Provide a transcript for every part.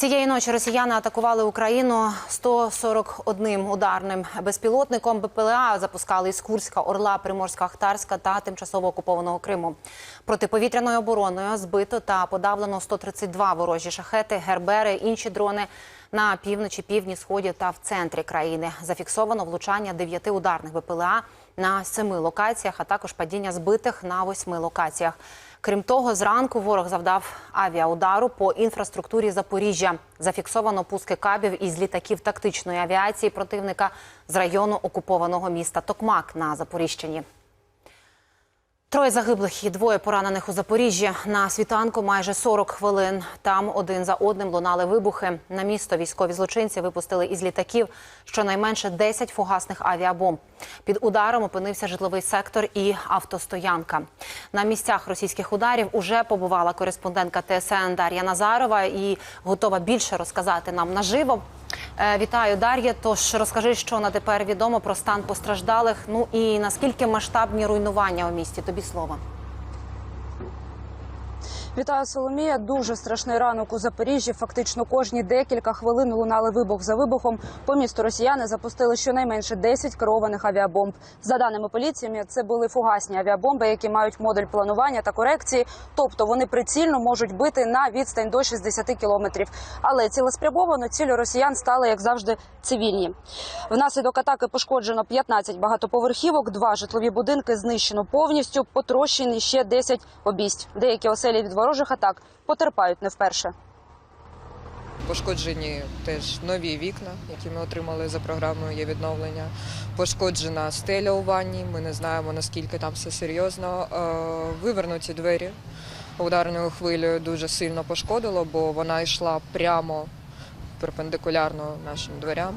Цієї ночі росіяни атакували Україну 141 ударним безпілотником. БПЛА запускали із Курська, Орла, Приморська-Ахтарська та тимчасово окупованого Криму. Протиповітряною обороною збито та подавлено 132 ворожі шахети, гербери, інші дрони на півночі, півдні, сході та в центрі країни. Зафіксовано влучання дев'яти ударних БПЛА на семи локаціях, а також падіння збитих на восьми локаціях. Крім того, зранку ворог завдав авіаудару по інфраструктурі Запоріжжя. Зафіксовано пуски кабів із літаків тактичної авіації противника з району окупованого міста Токмак на Запоріжчині. Троє загиблих і двоє поранених у Запоріжжі. На світанку майже 40 хвилин. Там один за одним лунали вибухи. На місто військові злочинці випустили із літаків щонайменше 10 фугасних авіабомб. Під ударом опинився житловий сектор і автостоянка. На місцях російських ударів уже побувала кореспондентка ТСН Дар'я Назарова і готова більше розказати нам наживо. Е, Вітаю, Дар'я. Тож розкажи, що на тепер відомо про стан постраждалих. Ну і наскільки масштабні руйнування у місті? Тобі слово. Вітаю Соломія. Дуже страшний ранок у Запоріжжі. Фактично кожні декілька хвилин лунали вибух за вибухом. По місту росіяни запустили щонайменше 10 керованих авіабомб. За даними поліції, це були фугасні авіабомби, які мають модуль планування та корекції. Тобто вони прицільно можуть бити на відстань до 60 кілометрів. Але цілеспрямовано цілю росіян стали, як завжди, цивільні. Внаслідок атаки пошкоджено 15 багатоповерхівок, два житлові будинки знищено повністю, потрощені ще 10 обість. Деякі оселі від ворожих атак потерпають не вперше. Пошкоджені теж нові вікна, які ми отримали за програмою є відновлення. Пошкоджена стеля у ванні. Ми не знаємо наскільки там все серйозно. Е, Вивернуті двері ударною хвилею дуже сильно пошкодило, бо вона йшла прямо перпендикулярно нашим дверям.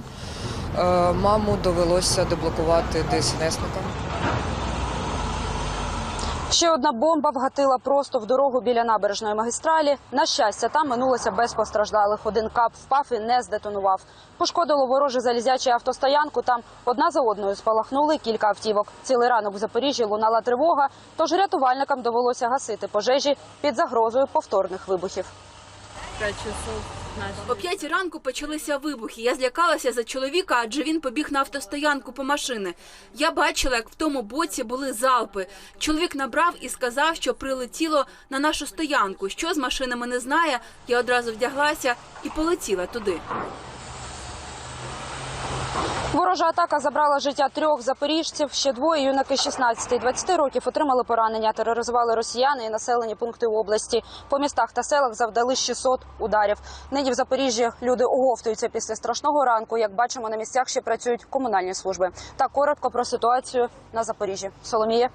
Е, Маму довелося деблокувати ДСНСникам. Ще одна бомба вгатила просто в дорогу біля набережної магістралі. На щастя, там минулося без постраждалих. Один кап впав і не здетонував. Пошкодило вороже залізячу автостоянку. Там одна за одною спалахнули кілька автівок. Цілий ранок в Запоріжжі лунала тривога, тож рятувальникам довелося гасити пожежі під загрозою повторних вибухів. О п'ятій ранку почалися вибухи. Я злякалася за чоловіка, адже він побіг на автостоянку по машини. Я бачила, як в тому боці були залпи. Чоловік набрав і сказав, що прилетіло на нашу стоянку. Що з машинами не знає. Я одразу вдяглася і полетіла туди. Ворожа атака забрала життя трьох запоріжців. Ще двоє юнаки 16 і 20 років отримали поранення. Тероризували росіяни і населені пункти області. По містах та селах завдали 600 ударів. Нині в Запоріжжі люди оговтуються після страшного ранку. Як бачимо, на місцях ще працюють комунальні служби. Так коротко про ситуацію на Запоріжжі. Соломія.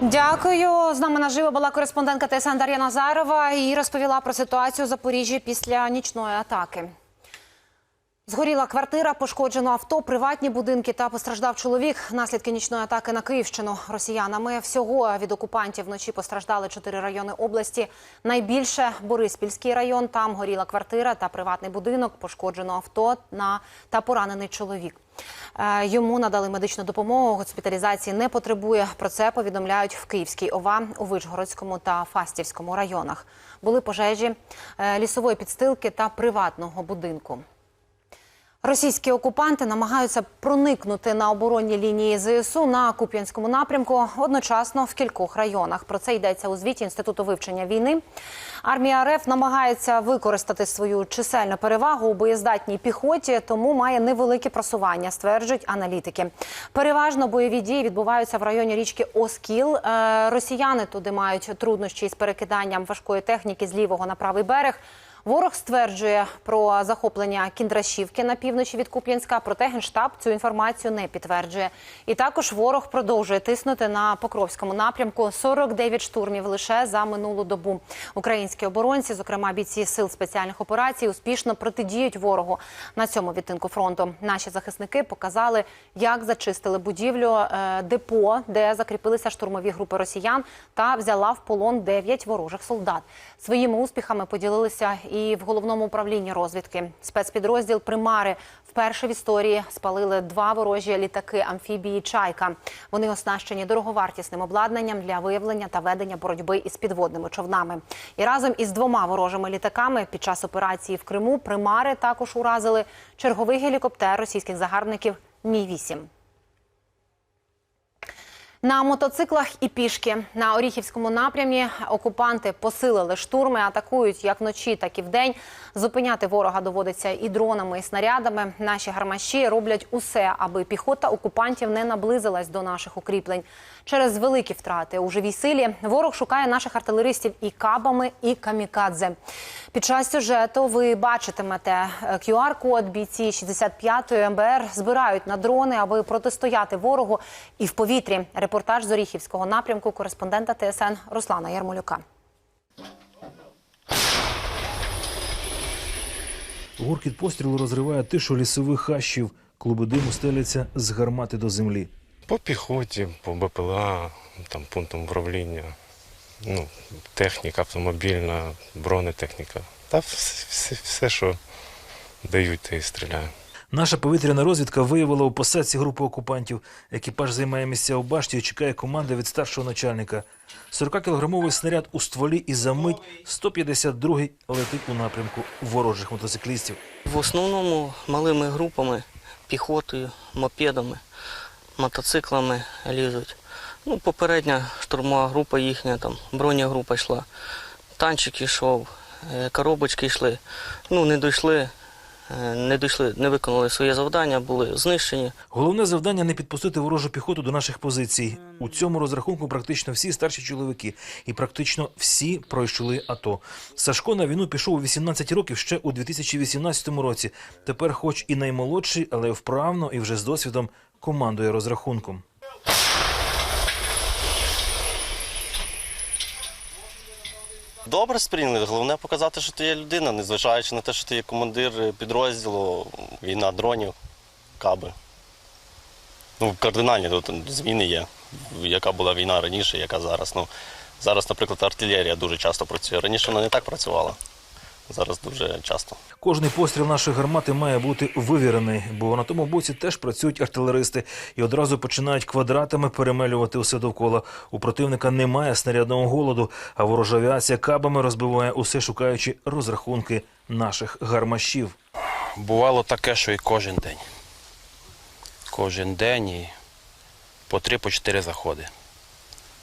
Дякую. З нами наживо була кореспондентка ТСН Дар'я Назарова і розповіла про ситуацію у Запоріжжі після нічної атаки. Згоріла квартира, пошкоджено авто, приватні будинки та постраждав чоловік. Наслідки нічної атаки на Київщину росіянами. Всього від окупантів вночі постраждали чотири райони області. Найбільше Бориспільський район. Там горіла квартира та приватний будинок. Пошкоджено авто на та поранений чоловік. Е, Йому надали медичну допомогу. Госпіталізації не потребує. Про це повідомляють в Київській ОВА, у Вишгородському та Фастівському районах. Були пожежі е, лісової підстилки та приватного будинку. Російські окупанти намагаються проникнути на оборонні лінії ЗСУ на Куп'янському напрямку одночасно в кількох районах. Про це йдеться у звіті інституту вивчення війни. Армія РФ намагається використати свою чисельну перевагу у боєздатній піхоті, тому має невелике просування, стверджують аналітики. Переважно бойові дії відбуваються в районі річки Оскіл. Е, Росіяни туди мають труднощі з перекиданням важкої техніки з лівого на правий берег. Ворог стверджує про захоплення Кіндрашівки на півночі від Куп'янська, проте генштаб цю інформацію не підтверджує. І також ворог продовжує тиснути на Покровському напрямку 49 штурмів лише за минулу добу. Українські оборонці, зокрема бійці сил спеціальних операцій, успішно протидіють ворогу на цьому відтинку фронту. Наші захисники показали, як зачистили будівлю е, депо, де закріпилися штурмові групи росіян, та взяла в полон 9 ворожих солдат. Своїми успіхами поділилися і в головному управлінні розвідки. Спецпідрозділ Примари вперше в історії спалили два ворожі літаки амфібії Чайка. Вони оснащені дороговартісним обладнанням для виявлення та ведення боротьби із підводними човнами. І разом із двома ворожими літаками під час операції в Криму Примари також уразили черговий гелікоптер російських загарбників Мі 8 на мотоциклах і пішки на Оріхівському напрямі окупанти посилили штурми, атакують як вночі, так і вдень. Зупиняти ворога доводиться і дронами, і снарядами. Наші гармаші роблять усе, аби піхота окупантів не наблизилась до наших укріплень. Через великі втрати у живій силі ворог шукає наших артилеристів і кабами, і камікадзе. Під час сюжету ви бачитимете е, QR-код бійці 65-ї МБР збирають на дрони, аби протистояти ворогу і в повітрі. Репортаж з Оріхівського напрямку кореспондента ТСН Руслана Ярмолюка. Гуркіт пострілу розриває тишу лісових хащів. Клуби диму стеляться з гармати до землі. По піхоті, по БПЛА, там пунктам управління, ну, техніка автомобільна, бронетехніка. Та все, все, все що дають, те і стріляю. Наша повітряна розвідка виявила у посадці групу окупантів. Екіпаж займає місця у башті і чекає команди від старшого начальника. 40-кілограмовий снаряд у стволі і за мить 152-й летить у напрямку ворожих мотоциклістів. В основному малими групами, піхотою, мопедами, мотоциклами лізуть. Ну, попередня штурмова група їхня, там бронягрупа йшла, танчик йшов, е, коробочки йшли. Ну, не дійшли, не дійшли, не виконали своє завдання, були знищені. Головне завдання не підпустити ворожу піхоту до наших позицій. У цьому розрахунку практично всі старші чоловіки, і практично всі пройшли АТО. Сашко на війну пішов у 18 років ще у 2018 році. Тепер, хоч і наймолодший, але вправно і вже з досвідом командує розрахунком. Добре сприйняли. Головне показати, що ти є людина, незважаючи на те, що ти є командир підрозділу, війна дронів, каби. Ну, кардинальні тут зміни є. Яка була війна раніше, яка зараз. Ну, зараз, наприклад, артилерія дуже часто працює. Раніше вона не так працювала. Зараз дуже часто. Кожний постріл нашої гармати має бути вивірений, бо на тому боці теж працюють артилеристи і одразу починають квадратами перемелювати усе довкола. У противника немає снарядного голоду, а ворожа авіація кабами розбиває усе, шукаючи розрахунки наших гармашів. Бувало таке, що і кожен день. Кожен день і по три, по чотири заходи.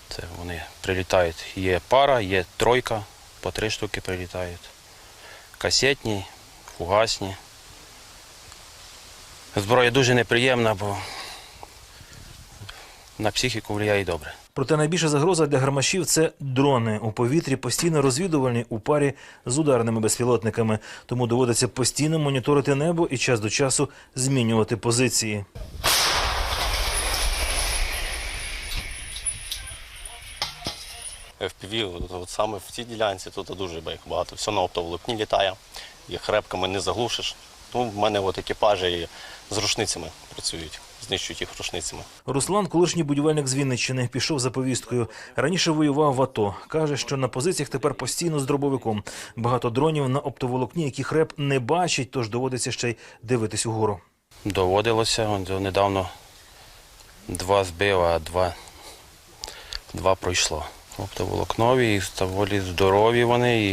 Це вони прилітають. Є пара, є тройка, по три штуки прилітають. Касетні, фугасні. Зброя дуже неприємна, бо на психіку впливає добре. Проте найбільша загроза для гармашів це дрони у повітрі, постійно розвідувальні у парі з ударними безпілотниками. Тому доводиться постійно моніторити небо і час до часу змінювати позиції. FPV, от, от саме в цій ділянці тут дуже багато. Все на оптоволокні літає, і хребками не заглушиш. Ну, в мене от екіпажі з рушницями працюють, знищують їх рушницями. Руслан, колишній будівельник з Вінниччини, пішов за повісткою. Раніше воював в АТО. Каже, що на позиціях тепер постійно з дробовиком. Багато дронів на оптоволокні, які хреб не бачить, тож доводиться ще й дивитись угору. Доводилося, недавно два збив, а два, два пройшло. Тобто волокнові і доволі здорові вони і,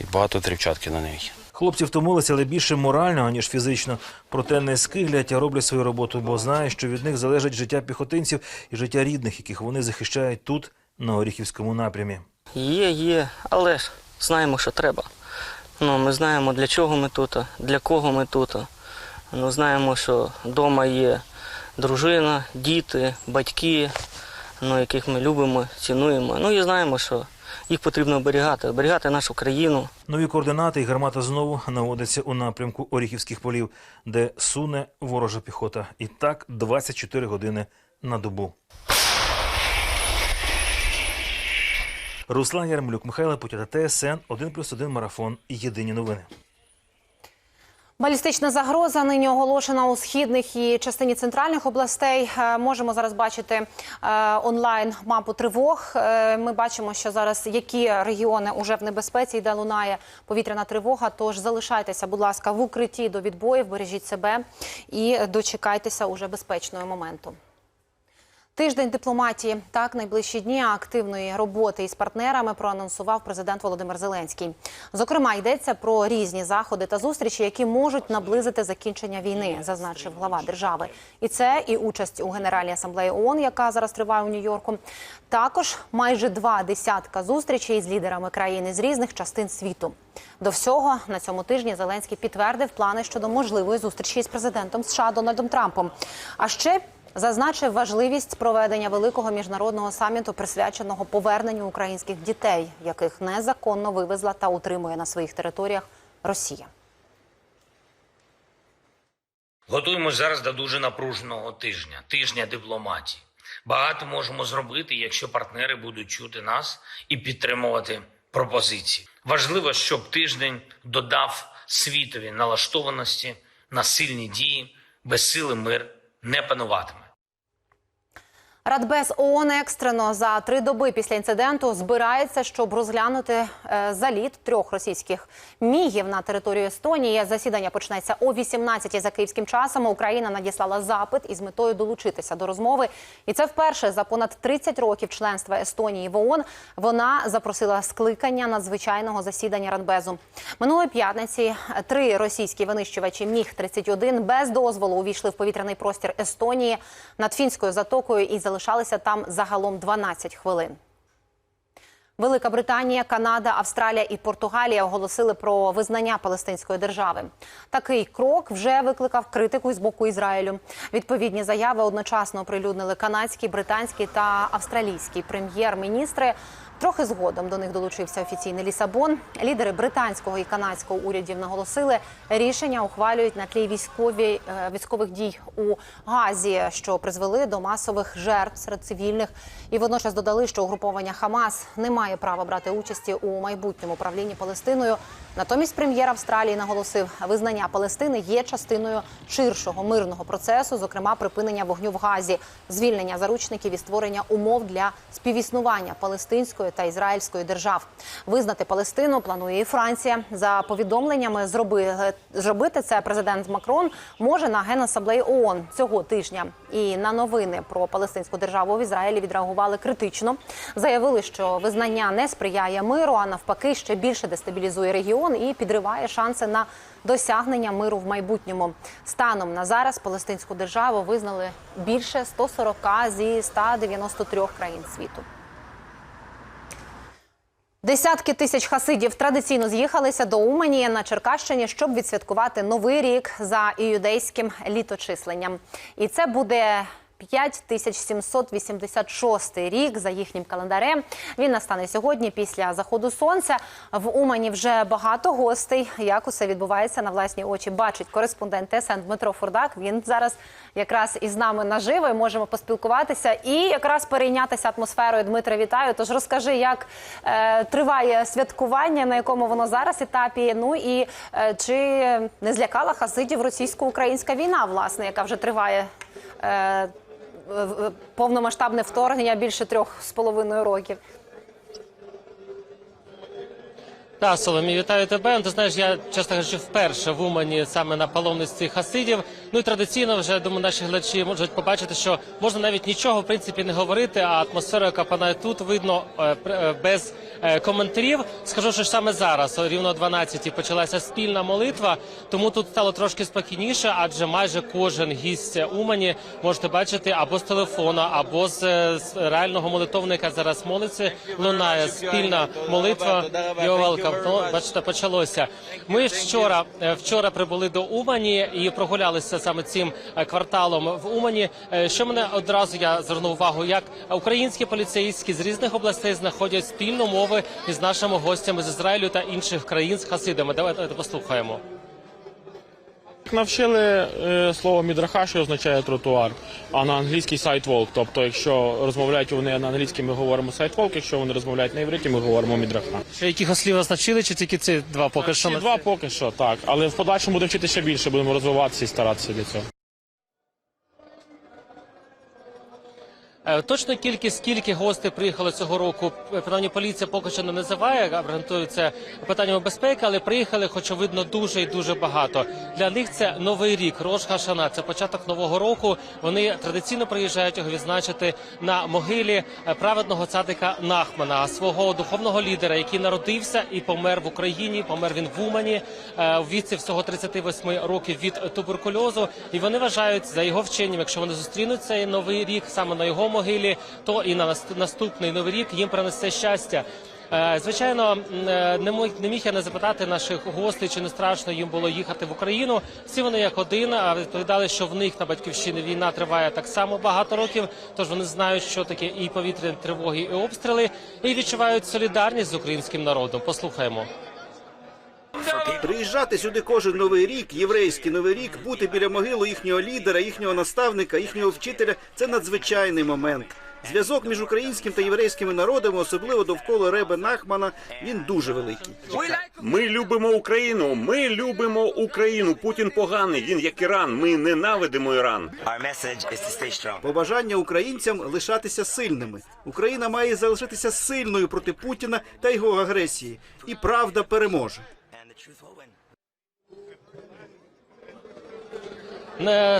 і багато трівчатки на них. Хлопці втомилися, але більше морально, аніж фізично. Проте не скиглять, а роблять свою роботу, бо знають, що від них залежить життя піхотинців і життя рідних, яких вони захищають тут, на Оріхівському напрямі. Є, є, але ж знаємо, що треба. Ну, ми знаємо, для чого ми тут, для кого ми тут. Ну, знаємо, що вдома є дружина, діти, батьки, ну, яких ми любимо, цінуємо. Ну і знаємо, що їх потрібно оберігати, оберігати нашу країну. Нові координати і гармата знову наводиться у напрямку Оріхівських полів, де суне ворожа піхота. І так 24 години на добу. Руслан Ярмолюк, Михайло Путята, ТСН 1+,1 марафон. Єдині новини. Балістична загроза нині оголошена у східних і частині центральних областей. Е, Можемо зараз бачити е, онлайн мапу тривог. Е, Ми бачимо, що зараз які регіони уже в небезпеці, де лунає повітряна тривога. Тож залишайтеся, будь ласка, в укритті до відбоїв, бережіть себе і дочекайтеся уже безпечного моменту. Тиждень дипломатії так найближчі дні активної роботи із партнерами проанонсував президент Володимир Зеленський. Зокрема, йдеться про різні заходи та зустрічі, які можуть наблизити закінчення війни, зазначив глава держави. І це і участь у Генеральній асамблеї ООН, яка зараз триває у Нью-Йорку. Також майже два десятка зустрічей з лідерами країн з різних частин світу. До всього на цьому тижні Зеленський підтвердив плани щодо можливої зустрічі з президентом США Дональдом Трампом. А ще Зазначив важливість проведення великого міжнародного саміту, присвяченого поверненню українських дітей, яких незаконно вивезла та утримує на своїх територіях Росія. Готуємось зараз до дуже напруженого тижня, тижня дипломатії. Багато можемо зробити, якщо партнери будуть чути нас і підтримувати пропозиції. Важливо, щоб тиждень додав світові налаштованості на сильні дії, без сили мир не пануватиме. Радбез ООН екстрено за три доби після інциденту збирається, щоб розглянути е, заліт трьох російських мігів на територію Естонії. Засідання почнеться о 18 за київським часом. Україна надіслала запит із метою долучитися до розмови. І це вперше за понад 30 років членства Естонії в ООН. Вона запросила скликання надзвичайного засідання Радбезу. Минулої п'ятниці три російські винищувачі міг 31 без дозволу увійшли в повітряний простір Естонії над фінською затокою і залишалися там загалом 12 хвилин. Велика Британія, Канада, Австралія і Португалія оголосили про визнання Палестинської держави. Такий крок вже викликав критику з боку Ізраїлю. Відповідні заяви одночасно оприлюднили канадський, британський та австралійський прем'єр-міністри. Трохи згодом до них долучився офіційний Лісабон. Лідери британського і канадського урядів наголосили, рішення ухвалюють на тлі військові е, військових дій у Газі, що призвели до масових жертв серед цивільних. І водночас додали, що угруповання Хамас не має права брати участі у майбутньому правлінні Палестиною. Натомість прем'єр Австралії наголосив, визнання Палестини є частиною ширшого мирного процесу, зокрема припинення вогню в Газі, звільнення заручників і створення умов для співіснування палестинської та ізраїльської держав. Визнати Палестину планує і Франція. За повідомленнями зроби, зробити це президент Макрон може на генасамблеї ООН цього тижня. І на новини про палестинську державу в Ізраїлі відреагували критично. Заявили, що визнання не сприяє миру, а навпаки, ще більше дестабілізує регіон і підриває шанси на досягнення миру в майбутньому. Станом на зараз палестинську державу визнали більше 140 зі 193 країн світу. Десятки тисяч хасидів традиційно з'їхалися до Умані на Черкащині, щоб відсвяткувати новий рік за іудейським літочисленням. І це буде 5786 рік за їхнім календарем. Він настане сьогодні після заходу сонця. В Умані вже багато гостей. Як усе відбувається на власні очі, бачить кореспондент ТСН Дмитро Фурдак. Він зараз якраз із нами наживо і можемо поспілкуватися і якраз перейнятися атмосферою. Дмитре, вітаю. Тож розкажи, як е, триває святкування, на якому воно зараз етапі. Ну і е, чи не злякала хасидів російсько-українська війна, власне, яка вже триває. Е, повномасштабне вторгнення більше трьох з половиною років. Та, Соломі, вітаю тебе. Ну, Ти знаєш, я чесно кажучи, вперше в Умані саме на паломництві хасидів. Ну і традиційно вже думаю, наші глядачі можуть побачити, що можна навіть нічого в принципі не говорити. А атмосфера, яка панає тут, видно е, е, без е, коментарів. Скажу, що саме зараз, рівно о 12 почалася спільна молитва, тому тут стало трошки спокійніше, адже майже кожен гість Умані можете бачити або з телефона, або з, реального молитовника зараз молиться. Лунає спільна молитва. Welcome. Ну, бачите, почалося. Ми вчора вчора прибули до Умані і прогулялися саме цим е, кварталом в Умані. Е, Що мене одразу я звернув увагу, як українські поліцейські з різних областей знаходять спільну мови із нашими гостями з Ізраїлю та інших країн з хасидами. Давайте послухаємо. Навчили е, слово мідраха, що означає тротуар, а на англійський сайт-волк. Тобто, якщо розмовляють вони на англійській, ми говоримо сайт-волк, якщо вони розмовляють на івриті, ми говоримо мідраха. Ще якихось слів вас навчили, чи тільки ці два поки що? Ці два поки що так, але в подальшому будемо вчити ще більше, будемо розвиватися і старатися для цього. Точно кількість, скільки гостей приїхало цього року, е, принаймні поліція поки що не називає, це питаннями безпеки, але приїхали, хоч видно, дуже і дуже багато. Для них це новий рік, Рош Хашана, це початок нового року. Вони традиційно приїжджають його відзначити на могилі е, праведного цадика Нахмана, свого духовного лідера, який народився і помер в Україні. Помер він в Умані е, у віці всього 38 років від туберкульозу. І вони вважають за його вченням, якщо вони зустрінуть цей новий рік саме на його могилі, то і на наступний новий рік їм принесе щастя. Е, Звичайно, е, не міг я не запитати наших гостей, чи не страшно їм було їхати в Україну. Всі вони як один відповідали, що в них на батьківщині війна триває так само багато років. Тож вони знають, що таке і повітряні тривоги, і обстріли, і відчувають солідарність з українським народом. Послухаємо. Приїжджати сюди кожен новий рік, єврейський новий рік, бути біля могили їхнього лідера, їхнього наставника, їхнього вчителя це надзвичайний момент. Зв'язок між українським та єврейськими народами, особливо довкола Ребе Нахмана, він дуже великий. Ми любимо Україну. Ми любимо Україну. Путін поганий. Він як Іран. Ми ненавидимо Іран. Побажання українцям лишатися сильними. Україна має залишитися сильною проти Путіна та його агресії, і правда переможе. Е,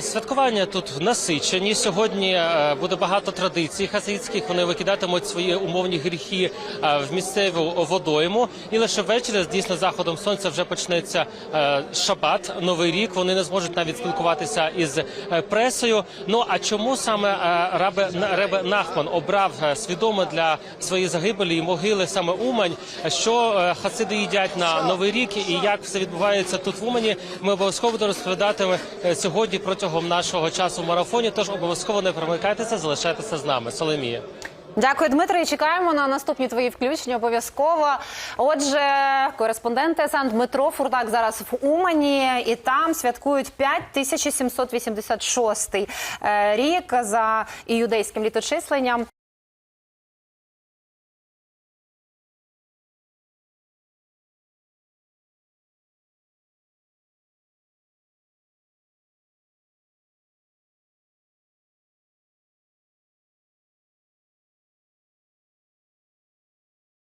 Святкування тут насичені. Сьогодні е, буде багато традицій хасидських. Вони викидатимуть свої умовні гріхи е, в місцеву водойму. І лише ввечері, дійсно, заходом сонця вже почнеться е, шабат, новий рік. Вони не зможуть навіть спілкуватися із е, пресою. Ну а чому саме е, Рабе Ребе Нахман обрав е, свідомо для своєї загибелі і могили саме Умань? Що е, хасиди їдять на новий рік і як все відбувається тут в Умані? Ми обов'язково розповідатиме е, сьогодні протягом нашого часу в марафоні. Тож обов'язково не примикайтеся, залишайтеся з нами. Соломія. Дякую, Дмитро. І чекаємо на наступні твої включення. Обов'язково. Отже, кореспондент СН Дмитро Фурдак зараз в Умані, і там святкують 5786 е, рік за іудейським літочисленням.